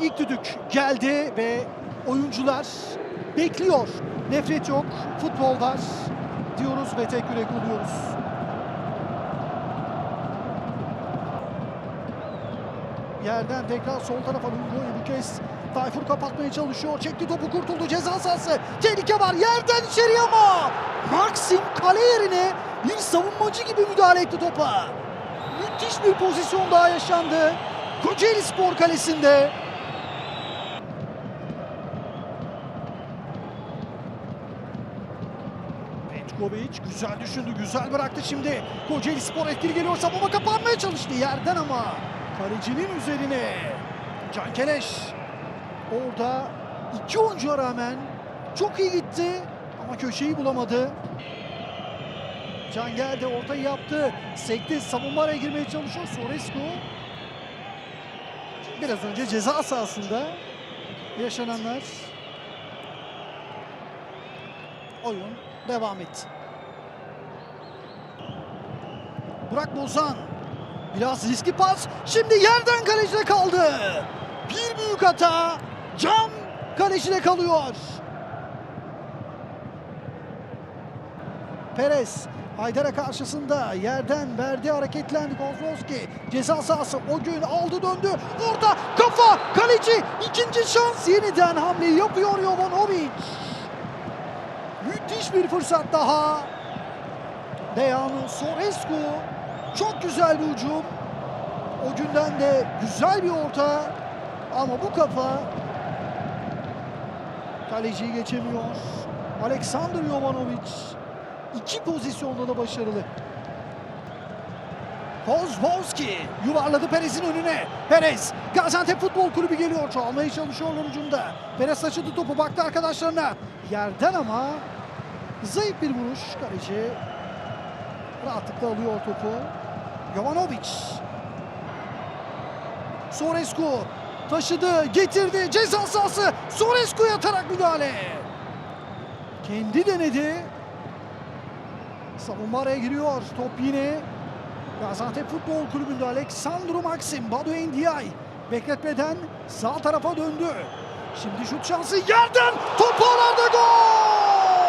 İlk düdük geldi ve oyuncular bekliyor. Nefret yok, futbol var diyoruz ve tek yürek oluyoruz. Yerden tekrar sol tarafa Lungo'yu bu kez Tayfur kapatmaya çalışıyor. Çekti topu kurtuldu ceza sahası. Tehlike var yerden içeriye ama Maxim kale yerine bir savunmacı gibi müdahale etti topa. Müthiş bir pozisyon daha yaşandı. Kocaeli Spor Kalesi'nde. Petkovic güzel düşündü, güzel bıraktı şimdi. Kocaeli Spor etkili geliyor, savunma kapanmaya çalıştı yerden ama. Kalecinin üzerine. Can Keleş. Orada iki oyuncuya rağmen çok iyi gitti ama köşeyi bulamadı. Can geldi, ortayı yaptı. Sekti, savunma girmeye çalışıyor. Sorescu. Biraz önce ceza sahasında yaşananlar. Oyun devam etti. Burak Bozan. Biraz riskli pas. Şimdi yerden kalecide kaldı. Bir büyük hata. Can kalecide kalıyor. Perez Haydar'a karşısında yerden verdi hareketlendi Kozlowski. Ceza sahası o gün aldı döndü. Orada kafa kaleci ikinci şans yeniden hamle yapıyor Jovanovic. Bir fırsat daha. Dejan Sorescu çok güzel bir hücum. O günden de güzel bir orta. Ama bu kafa kaleciyi geçemiyor. Alexander Jovanovic iki pozisyonda da başarılı. Kozlowski yuvarladı Perez'in önüne. Perez Gaziantep Futbol Kulübü geliyor. Çalmaya çalışıyorlar ucunda. Perez taşıdı topu baktı arkadaşlarına. Yerden ama zayıf bir vuruş. Kaleci rahatlıkla alıyor topu. Jovanovic. Sorescu taşıdı, getirdi. Ceza sahası. Sorescu yatarak müdahale. Kendi denedi. Savunma araya giriyor. Top yine Gaziantep Futbol Kulübü'nde Aleksandro Maxim, Badu Ndiaye bekletmeden sağ tarafa döndü. Şimdi şut şansı yerden top ağlarda gol!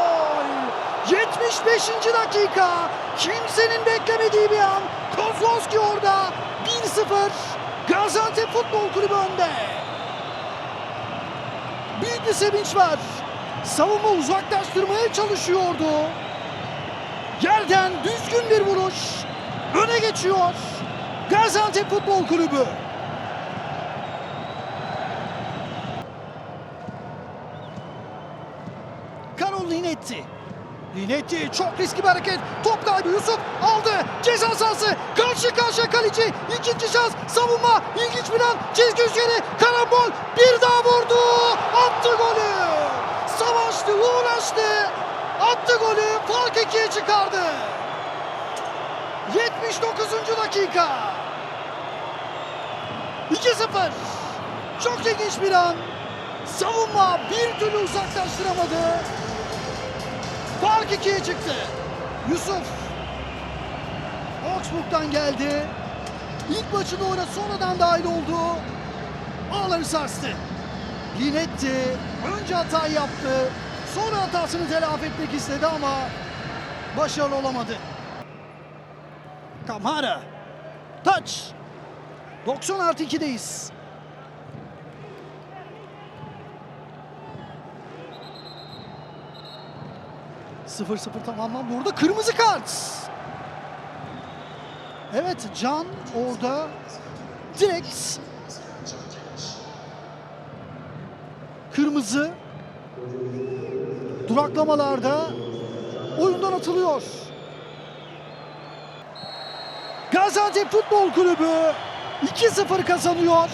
75. dakika kimsenin beklemediği bir an Kozlowski orada 1-0 Gaziantep Futbol Kulübü önde. Büyük bir sevinç var. Savunma uzaklaştırmaya çalışıyordu. Yerden düzgün bir vuruş. Öne geçiyor. Gaziantep Futbol Kulübü. Karol Linetti. Linetti çok riskli bir hareket. Top kaybı Yusuf aldı. Ceza sahası. Karşı karşıya kaleci. İkinci şans. Savunma. İlginç bir an. Çizgi üzeri. Karambol. Bir daha vurdu. Attı golü. Savaştı. Uğraştı. Attı golü. Fark ikiye çıkardı. 79. dakika. 2-0. Çok ilginç bir an. Savunma bir türlü uzaklaştıramadı. Fark ikiye çıktı. Yusuf. Augsburg'dan geldi. İlk maçında oyuna sonradan dahil oldu. Ağları sarstı. Linetti önce hatayı yaptı. Sonra hatasını telafi etmek istedi ama başarılı olamadı. Kamara. Touch. 90 artı 2'deyiz. Sıfır sıfır tamamlan. Burada kırmızı kart. Evet Can orada direkt kırmızı duraklamalarda oyundan atılıyor. Gaziantep Futbol Kulübü 2-0 kazanıyor.